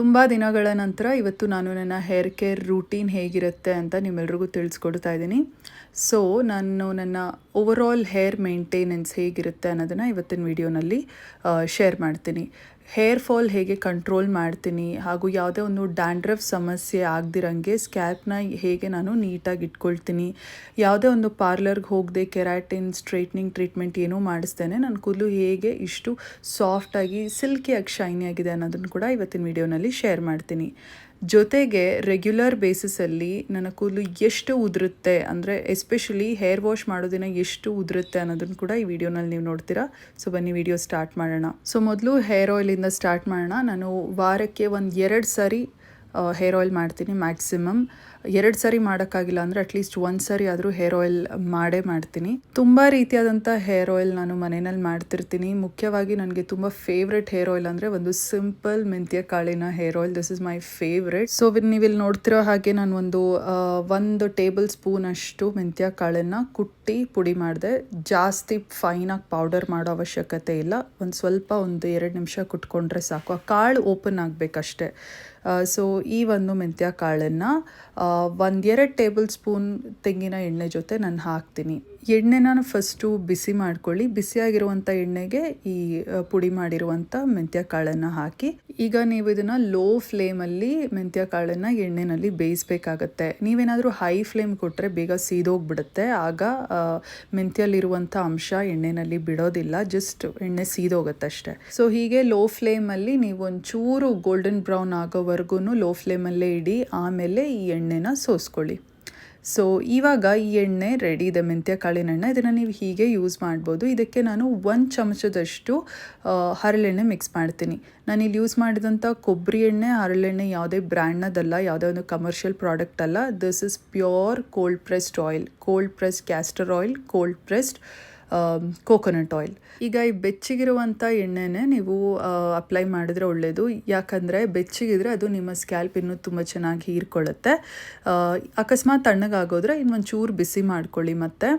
ತುಂಬ ದಿನಗಳ ನಂತರ ಇವತ್ತು ನಾನು ನನ್ನ ಹೇರ್ ಕೇರ್ ರೂಟೀನ್ ಹೇಗಿರುತ್ತೆ ಅಂತ ನಿಮ್ಮೆಲ್ರಿಗೂ ತಿಳಿಸ್ಕೊಡ್ತಾ ಇದ್ದೀನಿ. ಸೊ ನಾನು ನನ್ನ ಓವರಾಲ್ ಹೇರ್ ಮೇಂಟೆನೆನ್ಸ್ ಹೇಗಿರುತ್ತೆ ಅನ್ನೋದನ್ನು ಇವತ್ತಿನ ವಿಡಿಯೋನಲ್ಲಿ ಶೇರ್ ಮಾಡ್ತೀನಿ. ಹೇರ್ ಫಾಲ್ ಹೇಗೆ ಕಂಟ್ರೋಲ್ ಮಾಡ್ತೀನಿ ಹಾಗೂ ಯಾವುದೇ ಒಂದು ಡ್ಯಾಂಡ್ರಫ್ ಸಮಸ್ಯೆ ಆಗದಿರಂಗೆ ಸ್ಕ್ಯಾಲ್ಪ್ನ ಹೇಗೆ ನಾನು ನೀಟಾಗಿ ಇಟ್ಕೊಳ್ತೀನಿ, ಯಾವುದೇ ಒಂದು ಪಾರ್ಲರ್ಗೆ ಹೋಗದೆ ಕೆರಾಟಿನ್ ಸ್ಟ್ರೈಟ್ನಿಂಗ್ ಟ್ರೀಟ್ಮೆಂಟ್ ಏನೂ ಮಾಡಿಸ್ತೇನೆ, ನನ್ನ ಕೂದಲು ಹೇಗೆ ಇಷ್ಟು ಸಾಫ್ಟಾಗಿ, ಸಿಲ್ಕಿಯಾಗಿ ಆಗಿದೆ ಅನ್ನೋದನ್ನು ಕೂಡ ಇವತ್ತಿನ ವಿಡಿಯೋನಲ್ಲಿ ಶೇರ್ ಮಾಡ್ತೀನಿ. ಜೊತೆಗೆ ರೆಗ್ಯುಲರ್ ಬೇಸಿಸಲ್ಲಿ ನನ್ನ ಕೂದಲು ಎಷ್ಟು ಉದುರುತ್ತೆ ಅಂದರೆ ಎಸ್ಪೆಷಲಿ ಹೇರ್ ವಾಶ್ ಮಾಡೋದಿನ ಎಷ್ಟು ಉದುರುತ್ತೆ ಅನ್ನೋದನ್ನು ಕೂಡ ಈ ವಿಡಿಯೋನಲ್ಲಿ ನೀವು ನೋಡ್ತೀರಾ. ಸೊ ಬನ್ನಿ ವಿಡಿಯೋ ಸ್ಟಾರ್ಟ್ ಮಾಡೋಣ. ಸೊ ಮೊದಲು ಹೇರ್ ಆಯಿಲಿಂದ ಸ್ಟಾರ್ಟ್ ಮಾಡೋಣ. ನಾನು ವಾರಕ್ಕೆ ಒಂದು ಎರಡು ಸಾರಿ ಹೇರ್ ಆಯಿಲ್ ಮಾಡ್ತೀನಿ ಮ್ಯಾಕ್ಸಿಮಮ್ ಎರಡು ಸರಿ ಮಾಡೋಕ್ಕಾಗಿಲ್ಲ ಅಂದರೆ ಅಟ್ಲೀಸ್ಟ್ ಒಂದು ಸರಿ ಆದರೂ ಹೇರ್ ಆಯಿಲ್ ಮಾಡೇ ಮಾಡ್ತೀನಿ. ತುಂಬ ರೀತಿಯಾದಂಥ ಹೇರ್ ಆಯಿಲ್ ನಾನು ಮನೆಯಲ್ಲಿ ಮಾಡ್ತಿರ್ತೀನಿ. ಮುಖ್ಯವಾಗಿ ನನಗೆ ತುಂಬ ಫೇವ್ರೆಟ್ ಹೇರ್ ಆಯಿಲ್ ಅಂದರೆ ಒಂದು ಸಿಂಪಲ್ ಮೆಂತ್ಯ ಕಾಳಿನ hair oil this is my favourite so ನೀವು ಇಲ್ಲಿ ನೋಡ್ತಿರೋ ಹಾಗೆ ನಾನು ಒಂದು ಒಂದು ಟೇಬಲ್ ಸ್ಪೂನ್ ಅಷ್ಟು ಮೆಂತ್ಯ ಕಾಳನ್ನು ಕುಟ್ಟಿ ಪುಡಿ ಮಾಡಿದೆ. ಜಾಸ್ತಿ ಫೈನಾಗಿ ಪೌಡರ್ ಮಾಡೋ ಅವಶ್ಯಕತೆ ಇಲ್ಲ. ಒಂದು ಸ್ವಲ್ಪ ಒಂದು ಎರಡು ನಿಮಿಷ ಕುಟ್ಕೊಂಡ್ರೆ ಸಾಕು. ಆ ಕಾಳು ಓಪನ್ ಆಗಬೇಕಷ್ಟೆ. ಸೊ ಈ ಒಂದು ಮೆಂತ್ಯ ಕಾಳನ್ನು ಒಂದೆರಡು ಟೇಬಲ್ ಸ್ಪೂನ್ ತೆಂಗಿನ ಎಣ್ಣೆ ಜೊತೆ ನಾನು ಹಾಕ್ತೀನಿ. ಎಣ್ಣೆನ ಫಸ್ಟು ಬಿಸಿ ಮಾಡ್ಕೊಳ್ಳಿ. ಬಿಸಿಯಾಗಿರುವಂಥ ಎಣ್ಣೆಗೆ ಈ ಪುಡಿ ಮಾಡಿರುವಂಥ ಮೆಂತ್ಯ ಕಾಳನ್ನು ಹಾಕಿ. ಈಗ ನೀವು ಇದನ್ನು ಲೋ ಫ್ಲೇಮಲ್ಲಿ ಮೆಂತ್ಯ ಕಾಳನ್ನು ಎಣ್ಣೆನಲ್ಲಿ ಬೇಯಿಸ್ಬೇಕಾಗತ್ತೆ. ನೀವೇನಾದರೂ ಹೈ ಫ್ಲೇಮ್ ಕೊಟ್ಟರೆ ಬೇಗ ಸೀದೋಗ್ಬಿಡುತ್ತೆ. ಆಗ ಮೆಂತ್ಯಲ್ಲಿರುವಂಥ ಅಂಶ ಎಣ್ಣೆನಲ್ಲಿ ಬಿಡೋದಿಲ್ಲ. ಜಸ್ಟ್ ಎಣ್ಣೆ ಸೀದೋಗುತ್ತೆ ಅಷ್ಟೇ. ಸೊ ಹೀಗೆ ಲೋ ಫ್ಲೇಮಲ್ಲಿ ನೀವು ಒಂಚೂರು ಗೋಲ್ಡನ್ ಬ್ರೌನ್ ಆಗೋವರೆಗೂ ಲೋ ಫ್ಲೇಮಲ್ಲೇ ಇಡಿ. ಆಮೇಲೆ ಈ ಎಣ್ಣೆನ ಸೋಸ್ಕೊಳ್ಳಿ. ಸೊ ಇವಾಗ ಈ ಎಣ್ಣೆ ರೆಡಿ ಇದೆ, ಮೆಂತ್ಯ ಕಾಳಿನ ಎಣ್ಣೆ ಇದನ್ನು ನೀವು ಹೀಗೆ ಯೂಸ್ ಮಾಡ್ಬೋದು. ಇದಕ್ಕೆ ನಾನು ಒಂದು ಚಮಚದಷ್ಟು ಹರಳೆಣ್ಣೆ ಮಿಕ್ಸ್ ಮಾಡ್ತೀನಿ. ನಾನು ಇಲ್ಲಿ ಯೂಸ್ ಮಾಡಿದಂಥ ಕೊಬ್ಬರಿ ಎಣ್ಣೆ, ಹರಳೆಣ್ಣೆ ಯಾವುದೇ ಬ್ರ್ಯಾಂಡ್ನದಲ್ಲ ಯಾವುದೇ ಒಂದು ಕಮರ್ಷಿಯಲ್ ಪ್ರಾಡಕ್ಟ್ ಅಲ್ಲ. This is pure cold pressed oil cold pressed castor oil cold pressed coconut oil ಈಗ ಈ ಬೆಚ್ಚಗಿರುವಂಥ ಎಣ್ಣೆನೇ ನೀವು ಅಪ್ಲೈ ಮಾಡಿದ್ರೆ ಒಳ್ಳೆಯದು ಯಾಕಂದರೆ ಬೆಚ್ಚಗಿದ್ರೆ ಅದು ನಿಮ್ಮ ಸ್ಕ್ಯಾಲ್ಪ್ ಇನ್ನೂ ತುಂಬ ಚೆನ್ನಾಗಿ ಹೀರ್ಕೊಳ್ಳುತ್ತೆ. ಅಕಸ್ಮಾತ್ ತಣ್ಣಗಾಗೋದ್ರೆ ಇನ್ನೊಂಚೂರು ಬಿಸಿ ಮಾಡ್ಕೊಳ್ಳಿ ಮತ್ತೆ.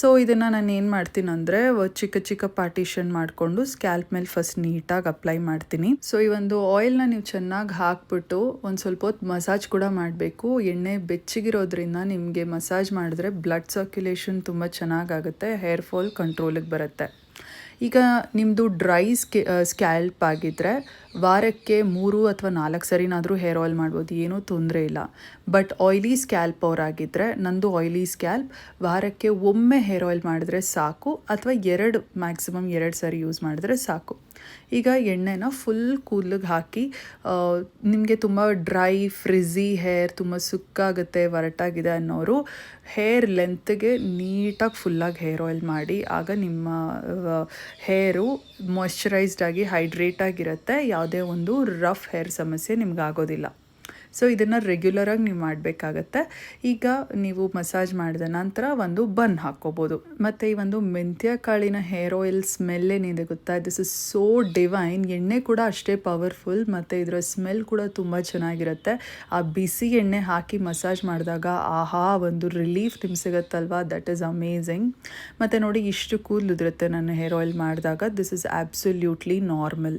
ಸೊ ಇದನ್ನು ನಾನು ಏನು ಮಾಡ್ತೀನಿ ಅಂದರೆ ಚಿಕ್ಕ ಚಿಕ್ಕ ಪಾರ್ಟಿಷನ್ ಮಾಡಿಕೊಂಡು ಸ್ಕ್ಯಾಲ್ಪ್ ಮೇಲೆ ಫಸ್ಟ್ ನೀಟಾಗಿ ಅಪ್ಲೈ ಮಾಡ್ತೀನಿ. ಸೊ ಈ ಒಂದು ಆಯಿಲ್ನ ನೀವು ಚೆನ್ನಾಗಿ ಹಾಕ್ಬಿಟ್ಟು ಒಂದು ಸ್ವಲ್ಪ ಹೊತ್ತು ಮಸಾಜ್ ಕೂಡ ಮಾಡಬೇಕು. ಎಣ್ಣೆ ಬೆಚ್ಚಗಿರೋದ್ರಿಂದ ನಿಮಗೆ ಮಸಾಜ್ ಮಾಡಿದ್ರೆ ಬ್ಲಡ್ ಸರ್ಕ್ಯುಲೇಷನ್ ತುಂಬ ಚೆನ್ನಾಗಾಗುತ್ತೆ ಹೇರ್ ಫಾಲ್ ಕಂಟ್ರೋಲಿಗೆ ಬರುತ್ತೆ. ಈಗ ನಿಮ್ಮದು ಡ್ರೈ ಸ್ಕೆ ಸ್ಕ್ಯಾಲ್ಪ್ ಆಗಿದ್ದರೆ ವಾರಕ್ಕೆ ಮೂರು ಅಥವಾ ನಾಲ್ಕು ಸರಿನಾದರೂ ಹೇರ್ ಆಯಿಲ್ ಮಾಡ್ಬೋದು, ಏನೂ ತೊಂದರೆ ಇಲ್ಲ. ಬಟ್ ಆಯ್ಲಿ ಸ್ಕ್ಯಾಲ್ಪ್ ಅವರಾಗಿದ್ದರೆ ನಂದು ಆಯ್ಲಿ ಸ್ಕ್ಯಾಲ್ಪ್ ವಾರಕ್ಕೆ ಒಮ್ಮೆ ಹೇರ್ ಆಯಿಲ್ ಮಾಡಿದ್ರೆ ಸಾಕು, ಅಥವಾ ಎರಡು ಮ್ಯಾಕ್ಸಿಮಮ್ ಎರಡು ಸರಿ ಯೂಸ್ ಮಾಡಿದ್ರೆ ಸಾಕು. ಈಗ ಎಣ್ಣೆನ ಫುಲ್ ಕೂದಲಿಗೆ ಹಾಕಿ ನಿಮಗೆ ತುಂಬ ಡ್ರೈ ಫ್ರಿಝಿ ಹೇರ್ ತುಂಬ ಸುಕ್ಕಾಗುತ್ತೆ, ಒರಟಾಗಿದೆ ಅನ್ನೋರು ಹೇರ್ ಲೆಂತ್ಗೆ ನೀಟಾಗಿ ಫುಲ್ಲಾಗಿ ಹೇರ್ ಆಯಿಲ್ ಮಾಡಿ, ಆಗ ನಿಮ್ಮ ಹೇರು ಮಾಯಶ್ಚರೈಸ್ಡ್ ಆಗಿ ಹೈಡ್ರೇಟ್ ಆಗಿರುತ್ತೆ, ಯಾವುದೇ ಒಂದು ರಫ್ ಹೇರ್ ಸಮಸ್ಯೆ ನಿಮ್ಗೆ ಆಗೋದಿಲ್ಲ. ಸೊ ಇದನ್ನು ರೆಗ್ಯುಲರಾಗಿ ನೀವು ಮಾಡಬೇಕಾಗತ್ತೆ. ಈಗ ನೀವು ಮಸಾಜ್ ಮಾಡಿದ ನಂತರ ಒಂದು ಬನ್ ಹಾಕ್ಕೋಬೋದು. ಮತ್ತು ಈ ಒಂದು ಮೆಂತ್ಯ ಕಾಳಿನ ಹೇರ್ ಆಯಿಲ್ ಸ್ಮೆಲ್ ಏನಿದೆ ಗೊತ್ತಾ? ದಿಸ್ ಇಸ್ ಸೋ ಡಿವೈನ್ ಎಣ್ಣೆ ಕೂಡ ಅಷ್ಟೇ ಪವರ್ಫುಲ್ ಮತ್ತು ಇದರ ಸ್ಮೆಲ್ ಕೂಡ ತುಂಬ ಚೆನ್ನಾಗಿರುತ್ತೆ. ಆ ಬಿಸಿ ಎಣ್ಣೆ ಹಾಕಿ ಮಸಾಜ್ ಮಾಡಿದಾಗ ಆಹಾ, ಒಂದು ರಿಲೀಫ್ ನಿಮ್ಗೆ ಸಿಗುತ್ತಲ್ವಾ? ದಟ್ ಈಸ್ ಅಮೇಝಿಂಗ್ ಮತ್ತು ನೋಡಿ, ಇಷ್ಟು ಕೂದಲಿರುತ್ತೆ ನನ್ನ ಹೇರ್ ಆಯಿಲ್ ಮಾಡಿದಾಗ. This is absolutely normal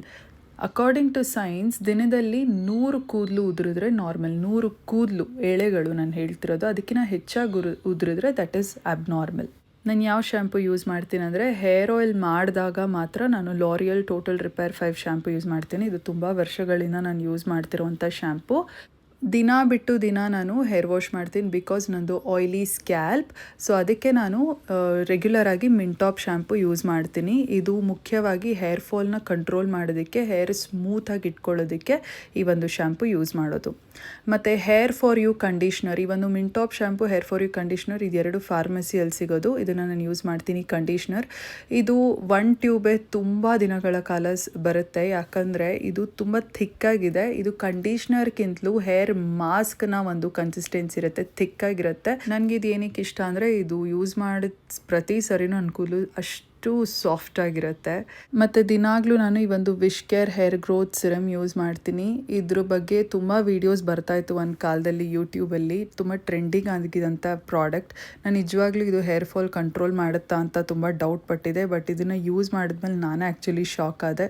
according to science ದಿನದಲ್ಲಿ ನೂರು ಕೂದಲು ಉದುರಿದ್ರೆ ನಾರ್ಮಲ್ ನೂರು ಕೂದಲು ಎಳೆಗಳು ನಾನು ಹೇಳ್ತಿರೋದು ಅದಕ್ಕಿಂತ ಹೆಚ್ಚಾಗಿ ಉರು, ಉದುರಿದ್ರೆ ದಟ್ ಈಸ್ ಅಬ್ನಾರ್ಮಲ್ ನಾನು ಯಾವ ಶ್ಯಾಂಪು ಯೂಸ್ ಮಾಡ್ತೀನಿ ಅಂದರೆ ಹೇರ್ ಆಯಿಲ್ ಮಾಡಿದಾಗ ಮಾತ್ರ ನಾನು L'Oreal total repair five shampoo use ಮಾಡ್ತೀನಿ. ಇದು ತುಂಬ ವರ್ಷಗಳಿಂದ ನಾನು ಯೂಸ್ ಮಾಡ್ತಿರೋವಂಥ ಶ್ಯಾಂಪು ದಿನ ಬಿಟ್ಟು ದಿನ ನಾನು ಹೇರ್ ವಾಶ್ ಮಾಡ್ತೀನಿ ಬಿಕಾಸ್ ನಂದು ಆಯ್ಲಿ ಸ್ಕ್ಯಾಲ್ಪ್ ಸೊ ಅದಕ್ಕೆ ನಾನು ರೆಗ್ಯುಲರ್ ಆಗಿ ಮಿಂಟಾಪ್ ಶ್ಯಾಂಪು ಯೂಸ್ ಮಾಡ್ತೀನಿ. ಇದು ಮುಖ್ಯವಾಗಿ ಹೇರ್ ಫಾಲ್ನ ಕಂಟ್ರೋಲ್ ಮಾಡೋದಕ್ಕೆ ಹೇರ್ ಸ್ಮೂತಾಗಿ ಇಟ್ಕೊಳ್ಳೋದಕ್ಕೆ ಈ ಒಂದು ಶ್ಯಾಂಪು ಯೂಸ್ ಮಾಡೋದು. ಮತ್ತು ಹೇರ್ ಫಾರ್ ಯು ಕಂಡೀಷ್ನರ್ ಈ ಒಂದು Mintop shampoo hair for U conditioner ಇದೆರಡು ಫಾರ್ಮಸಿಯಲ್ಲಿ ಸಿಗೋದು. ಇದನ್ನು ನಾನು ಯೂಸ್ ಮಾಡ್ತೀನಿ ಕಂಡೀಷ್ನರ್ ಇದು ಒನ್ ಟ್ಯೂಬೆ ತುಂಬ ದಿನಗಳ ಕಾಲ ಬರುತ್ತೆ. ಯಾಕಂದರೆ ಇದು ತುಂಬ ಥಿಕ್ಕಾಗಿದೆ ಇದು ಕಂಡೀಷ್ನರ್ಗಿಂತಲೂ ಹೇರ್ ಮಾಸ್ಕ್ನ ಒಂದು ಕನ್ಸಿಸ್ಟೆನ್ಸಿ ಇರುತ್ತೆ ಥಿಕ್ಕಾಗಿರುತ್ತೆ ನನಗೆ ಇದು ಏನಕ್ಕೆ ಇಷ್ಟ ಅಂದರೆ, ಇದು ಯೂಸ್ ಮಾಡಿದ ಪ್ರತಿ ಸರಿನೂ ಅನುಕೂಲ ಅಷ್ಟು ಅಷ್ಟು ಸಾಫ್ಟ್ ಆಗಿರುತ್ತೆ. ಮತ್ತು ದಿನಾಗಲೂ ನಾನು ಈ ಒಂದು wish care hair growth serum use ಮಾಡ್ತೀನಿ. ಇದ್ರ ಬಗ್ಗೆ ತುಂಬ ವೀಡಿಯೋಸ್ ಬರ್ತಾಯಿತ್ತು ಒಂದು ಕಾಲದಲ್ಲಿ ಯೂಟ್ಯೂಬಲ್ಲಿ ತುಂಬ ಟ್ರೆಂಡಿಂಗ್ ಆಗಿದಂಥ ಪ್ರಾಡಕ್ಟ್ ನಾನು ನಿಜವಾಗ್ಲೂ ಇದು ಹೇರ್ ಫಾಲ್ ಕಂಟ್ರೋಲ್ ಮಾಡುತ್ತಾ ಅಂತ ತುಂಬ ಡೌಟ್ ಪಟ್ಟಿದೆ. ಬಟ್ ಇದನ್ನು ಯೂಸ್ ಮಾಡಿದ್ಮೇಲೆ ನಾನು ಆ್ಯಕ್ಚುಲಿ ಶಾಕ್ ಆದೆ.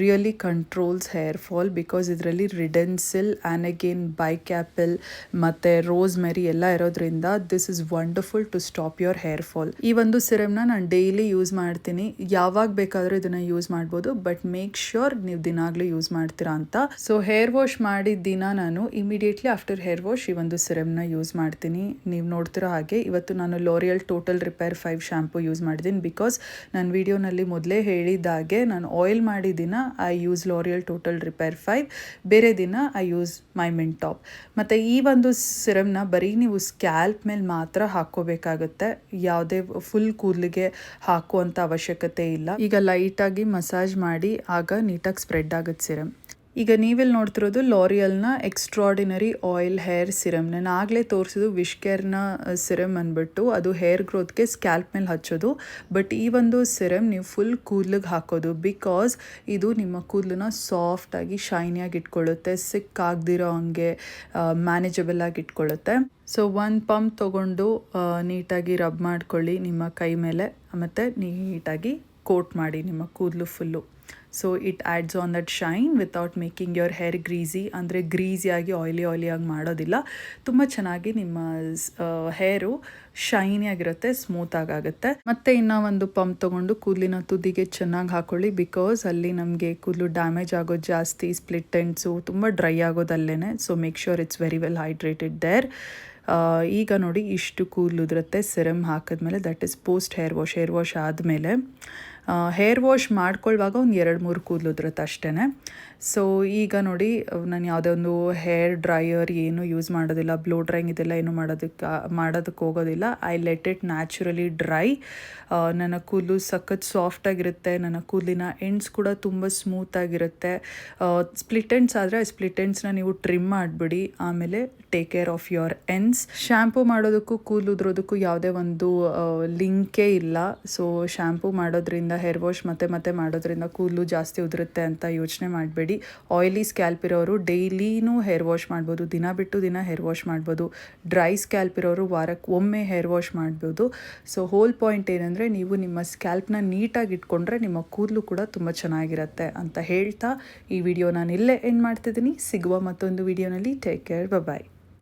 Really controls hair fall because ಇದರಲ್ಲಿ ರಿಡೆನ್ಸಿಲ್ ಆ್ಯನಗೇನ್ ಆ್ಯಪಲ್ ಮತ್ತು ರೋಸ್ ಮೆರಿ ಎಲ್ಲ ಇರೋದ್ರಿಂದ this is wonderful to stop your hair fall ಈ ಒಂದು ಸಿರಮ್ನ ನಾನು ಡೈಲಿ ಯೂಸ್ ಮಾಡ್ತೀನಿ. ಯಾವಾಗ ಬೇಕಾದರೂ ಇದನ್ನು ಯೂಸ್ ಮಾಡ್ಬೋದು. ಬಟ್ ಮೇಕ್ ಶ್ಯೂರ್ ನೀವು ದಿನಾಗಲೂ ಯೂಸ್ ಮಾಡ್ತೀರಾ ಅಂತ. ಸೊ ಹೇರ್ ವಾಶ್ ಮಾಡಿದ ದಿನ ನಾನು ಇಮಿಡಿಯೇಟ್ಲಿ ಆಫ್ಟರ್ ಹೇರ್ ವಾಶ್ ಈ ಒಂದು ಸಿರಮ್ನ ಯೂಸ್ ಮಾಡ್ತೀನಿ. ನೀವು ನೋಡ್ತಿರೋ ಹಾಗೆ ಇವತ್ತು ನಾನು L'Oreal total repair five shampoo use ಮಾಡಿದ್ದೀನಿ. ಬಿಕಾಸ್ ನನ್ನ ವಿಡಿಯೋನಲ್ಲಿ ಮೊದಲೇ ಹೇಳಿದಾಗೆ ನಾನು ಆಯಿಲ್ ಮಾಡಿದ ದಿನ I use L'Oreal total repair five ಬೇರೆ ದಿನ I use my Mintop ಮತ್ತು ಈ ಒಂದು ಸಿರಮ್ನ ಬರೀ ನೀವು ಸ್ಕ್ಯಾಲ್ಪ್ ಮೇಲೆ ಮಾತ್ರ ಹಾಕ್ಕೋಬೇಕಾಗುತ್ತೆ. ಯಾವುದೇ ಫುಲ್ ಕೂದಲಿಗೆ ಹಾಕುವಂಥ ಅವಶ್ಯಕತೆ ಇಲ್ಲ. ಈಗ ಲೈಟಾಗಿ ಮಸಾಜ್ ಮಾಡಿ ಆಗ ನೀಟಾಗಿ ಸ್ಪ್ರೆಡ್ ಆಗುತ್ತೆ ಸಿರಮ್ ಈಗ ನೀವೆಲ್ಲಿ ನೋಡ್ತಿರೋದು ಲಾರಿಯಲ್ನ ಎಕ್ಸ್ಟ್ರಾಡಿನರಿ ಆಯಿಲ್ ಹೇರ್ ಸಿರಮ್ ನಾನು ಆಗಲೇ ತೋರಿಸಿದ್ದು ವಿಶ್ ಕೇರ್ನ ಸಿರಮ್ ಅಂದ್ಬಿಟ್ಟು ಅದು ಹೇರ್ ಗ್ರೋತ್ಗೆ ಸ್ಕ್ಯಾಲ್ಪ್ ಮೇಲೆ ಹಚ್ಚೋದು. ಬಟ್ ಈ ಒಂದು ಸಿರಮ್ ನೀವು ಫುಲ್ ಕೂದಲಿಗೆ ಹಾಕೋದು ಬಿಕಾಸ್ ಇದು ನಿಮ್ಮ ಕೂದಲನ್ನ ಸಾಫ್ಟಾಗಿ ಶೈನಿಯಾಗಿ ಇಟ್ಕೊಳ್ಳುತ್ತೆ ಸಿಕ್ ಆಗದಿರೋ ಹಂಗೆ ಮ್ಯಾನೇಜಬಲ್ ಆಗಿ ಇಟ್ಕೊಳ್ಳುತ್ತೆ. ಸೊ ಒಂದು ಪಂಪ್ ತೊಗೊಂಡು ನೀಟಾಗಿ ರಬ್ ಮಾಡ್ಕೊಳ್ಳಿ ನಿಮ್ಮ ಕೈ ಮೇಲೆ, ಮತ್ತು ನೀಟಾಗಿ ಕೋಟ್ ಮಾಡಿ ನಿಮ್ಮ ಕೂದಲು full so it adds on that shine without making your hair greasy ಅಂದರೆ ಗ್ರೀಸಿಯಾಗಿ ಆಯ್ಲಿ ಆಯ್ಲಿಯಾಗಿ ಮಾಡೋದಿಲ್ಲ. ತುಂಬ ಚೆನ್ನಾಗಿ ನಿಮ್ಮ ಹೇರು ಶೈನಿ ಆಗಿರುತ್ತೆ ಸ್ಮೂತ್ ಆಗುತ್ತೆ. ಮತ್ತು ಇನ್ನು ಒಂದು ಪಂಪ್ ತೊಗೊಂಡು ಕೂದಲಿನ ತುದಿಗೆ ಚೆನ್ನಾಗಿ ಹಾಕೊಳ್ಳಿ ಬಿಕಾಸ್ ಅಲ್ಲಿ ನಮಗೆ ಕೂದಲು ಡ್ಯಾಮೇಜ್ ಆಗೋದು ಜಾಸ್ತಿ ಸ್ಪ್ಲಿಟ್ ಎಂಡ್ಸು ತುಂಬ dry ಆಗೋದಲ್ಲೇ so make sure it's very well hydrated there ಈಗ ನೋಡಿ ಇಷ್ಟು ಕೂದಲು ಉದುರುತ್ತೆ ಸೆರಮ್ ಹಾಕಿದ್ಮೇಲೆ that is post hair wash hair wash ಆದಮೇಲೆ. ಹೇರ್ ವಾಶ್ ಮಾಡ್ಕೊಳ್ಳುವಾಗ ಒಂದು ಎರಡು ಮೂರು ಕೂದಲು ಉದುರುತ್ತೆ ಅಷ್ಟೇ ಸೊ ಈಗ ನೋಡಿ, ನಾನು ಯಾವುದೇ ಒಂದು ಹೇರ್ ಡ್ರೈಯರ್ ಏನು ಯೂಸ್ ಮಾಡೋದಿಲ್ಲ ಬ್ಲೋ ಡ್ರೈಯಿಂಗ್ ಇದೆಲ್ಲ ಏನು ಮಾಡೋದಕ್ಕೆ ಮಾಡೋದಕ್ಕೆ ಹೋಗೋದಿಲ್ಲ. I let it naturally dry ನನ್ನ ಕೂದಲು ಸಖತ್ ಸಾಫ್ಟಾಗಿರುತ್ತೆ ನನ್ನ ಕೂದಲಿನ ಎಂಡ್ಸ್ ಕೂಡ ತುಂಬ ಸ್ಮೂತಾಗಿರುತ್ತೆ ಸ್ಪ್ಲಿಟ್ ಎಂಡ್ಸ್ ಆದರೆ ಸ್ಪ್ಲಿಟ್ ಎಂಡ್ಸ್ನ ನೀವು ಟ್ರಿಮ್ ಮಾಡಿಬಿಡಿ, ಆಮೇಲೆ take care of your ends shampoo ಮಾಡೋದಕ್ಕೂ, ಕೂದಲು ಉದ್ರೋದಕ್ಕೂ ಯಾವುದೇ ಒಂದು ಲಿಂಕೇ ಇಲ್ಲ. ಸೊ ಶ್ಯಾಂಪು ಮಾಡೋದ್ರಿಂದ ಹೇರ್ ವಾಶ್ ಮತ್ತೆ ಮತ್ತೆ ಮಾಡೋದ್ರಿಂದ ಕೂದಲು ಜಾಸ್ತಿ ಉದುರುತ್ತೆ ಅಂತ ಯೋಚನೆ ಮಾಡಬೇಡಿ. ಆಯಿಲಿ ಸ್ಕ್ಯಾಲ್ಪ್ ಇರೋರು ಡೈಲಿನೂ ಹೇರ್ ವಾಶ್ ಮಾಡ್ಬೋದು. ದಿನ ಬಿಟ್ಟು ದಿನ ಹೇರ್ ವಾಶ್ ಮಾಡ್ಬೋದು. ಡ್ರೈ ಸ್ಕ್ಯಾಲ್ಪ್ ಇರೋರು ವಾರಕ್ಕೆ ಒಮ್ಮೆ ಹೇರ್ ವಾಶ್ ಮಾಡ್ಬೋದು. ಸೊ ಹೋಲ್ ಪಾಯಿಂಟ್ ಏನಂದರೆ ನೀವು ನಿಮ್ಮ ಸ್ಕ್ಯಾಲ್ಪ್ನ ನೀಟಾಗಿ ಇಟ್ಕೊಂಡ್ರೆ ನಿಮ್ಮ ಕೂದಲು ಕೂಡ ತುಂಬ ಚೆನ್ನಾಗಿರುತ್ತೆ ಅಂತ ಹೇಳ್ತಾ ಈ ವಿಡಿಯೋ ನಾನು ಇಲ್ಲೇ ಎಂಡ್ ಮಾಡ್ತಿದ್ದೀನಿ. ಸಿಗುವ ಮತ್ತೊಂದು ವಿಡಿಯೋನಲ್ಲಿ ಟೇಕ್ ಕೇರ್ ಬಾಯ್